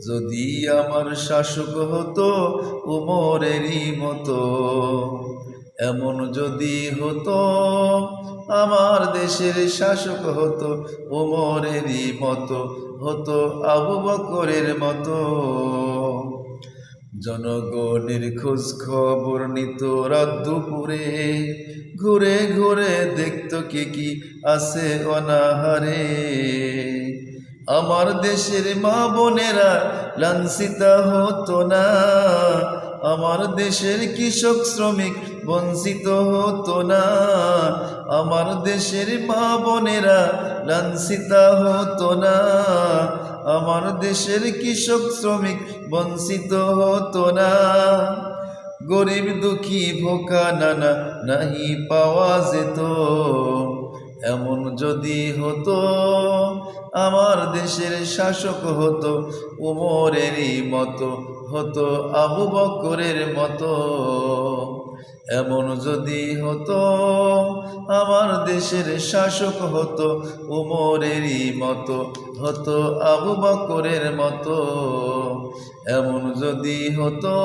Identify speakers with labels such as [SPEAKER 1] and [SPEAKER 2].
[SPEAKER 1] যদি আমার শাসক হতো উমরেরই মতো, এমন যদি হতো আমার দেশের শাসক হতো উমরেরই মতো, হতো আবু বকরের মতো। জনগণের খোঁজ খবর নিত রাত দুপুরে, ঘুরে ঘুরে দেখত কি কি আছে অনাহারে। আমার দেশের মা বোনেরা লাঞ্ছিতা হতো না। আমার দেশের কৃষক শ্রমিক বঞ্চিত হতো না। আমার দেশের মা বোনেরা লাঞ্ছিতা হতো না। আমার দেশের কৃষক শ্রমিক বঞ্চিত হতো না। গরিব দুঃখী ভোকা নানা নাহি পাওয়া যেত। এমন যদি হতো আমার দেশের শাসক হতো, উমরেরই মতো হতো, আবু বকরের মতো। এমন যদি হতো, আমার দেশের শাসক হতো, উমরেরই মতো হতো, আবু বকরের মতো। এমন যদি হতো